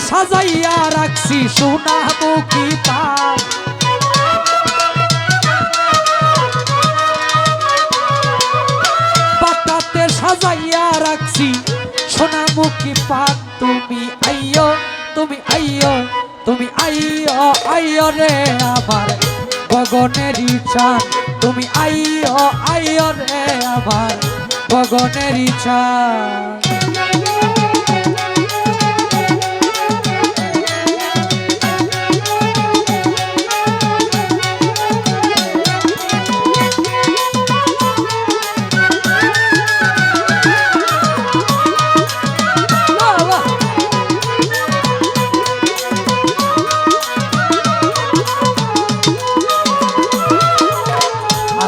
সাজাইয়া রাখছি সোনা পাতাতে সাজাইয়া রাখছি তুমি আইয়ো তুমি আইয়ো তুমি আইয়ো আইয়ো রে আমার গগনেরই চান তুমি আইয়ো আইয়ো রে আমার গগনেরই চান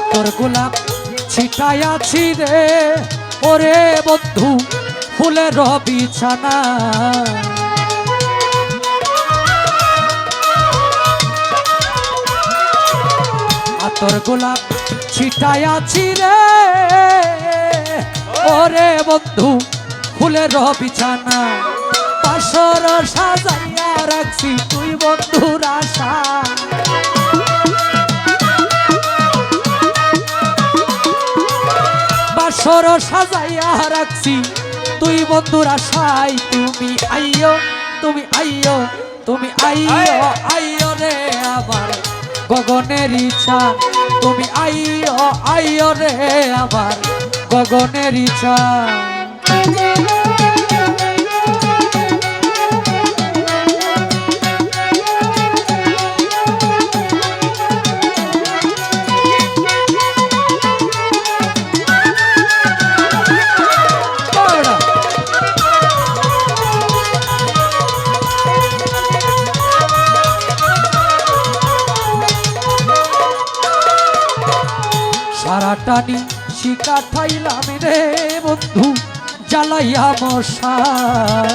আতর গোলাপ ছিটাইয়াছি রে। ওরে বন্ধু, ফুলের বিছানা। আতর গোলাপ ছিটাইয়াছি রে। ওরে বন্ধু, ফুলের বিছানা। পাশর সাজাইয়া রাখছি তুই বন্ধুর আশা। বাসর সাজাইয়া রাখছি। তুই বন্ধুর সাই, তুমি আইয় তুমি আইয় তুমি আইয় আইয় রে আবার গগনের ইচ্ছা। তুমি আইয় আইয় রে আবার গগনের ইচ্ছা। সারাটানি শিকা ঠাইলাম রে বন্ধু, জ্বালাইয়া মশাই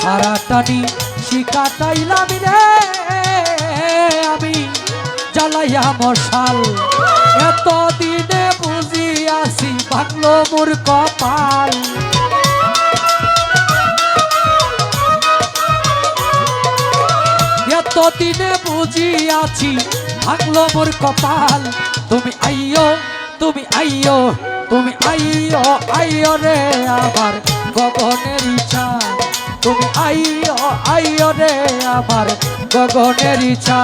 সারাটানি শিকা টাইলাম রে, আমি জ্বালাইয়া মশাল। এত দিনে বুঝি আসি ভাঙলো মোর কপাল। দিনে বুঝি আছি ভাঙলো মোর কপাল। তুমি আইও তুমি আইও তুমি আইও আইও রে আমার গগনের ইচ্ছা তুমি আইও আইও রে আমার গগনের ইচ্ছা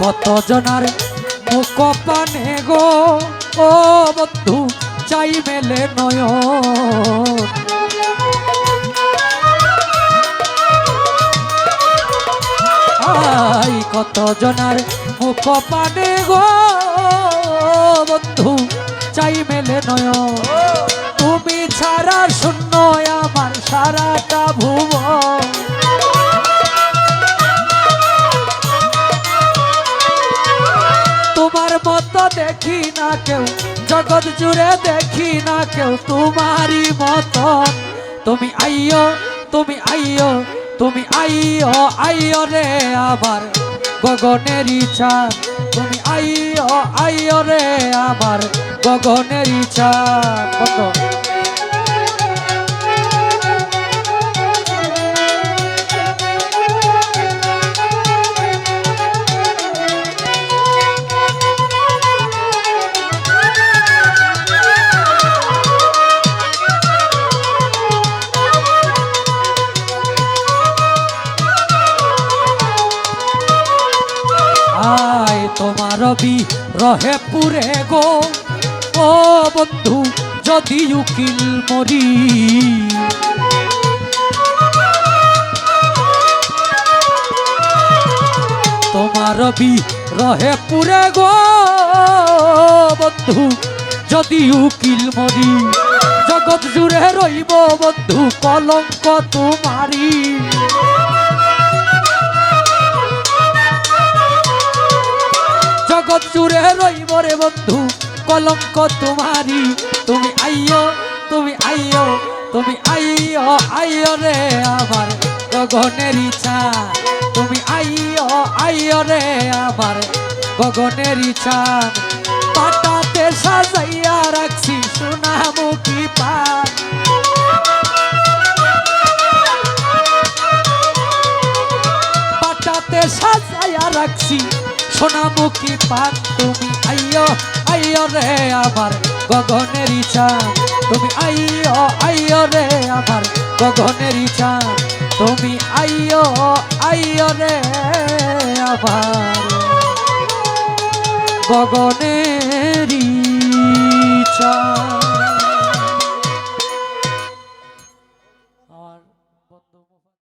কত জনার মুখ পানে গো? ও বন্ধু চাই মেলে নয়ন। আই কত জনার মুখ পানে গো? বন্ধু চাই মেলে নয়ন। তুমি ছাড়া শূন্য, আমার সারাটা ভুবন। না কেউ, জগৎ জুড়ে দেখি না কেউ তোমারই মত তুমি আইও তুমি আইও তুমি আইও আইও রে আবার গগনের ইচ্ছা তুমি আইও আইও রে আবার গগনের ইচ্ছা তোমার বি রহে পুরে গো। ও বন্ধু, যদি উকিল মরি। তোমার বি রহে পুরে গো। বন্ধু, যদি উকিল মরি। জগৎ জুড়ে রইব বন্ধু, কলঙ্ক তোমারি জগৎ জুড়ে রইব রে বন্ধু, কলঙ্ক তোমারি তুমি আইও তুমি আইও তুমি আইও আইও রে আমার গগনের ইচ্ছা তুমি আইও আইও রে আমার গগনের ইচ্ছা পাটাতে সাজাইয়া রাখছি সোনামুখী পান পাটাতে সাজাইয়া রাখছি সোনামুখী পাক তুমি? আইয় আইয় রে আমার গগনের ইচ্ছা তুমি আইয় আইয় রে আমার গগনের ইচ্ছা তুমি আইয় আইয় রে আমার গগনের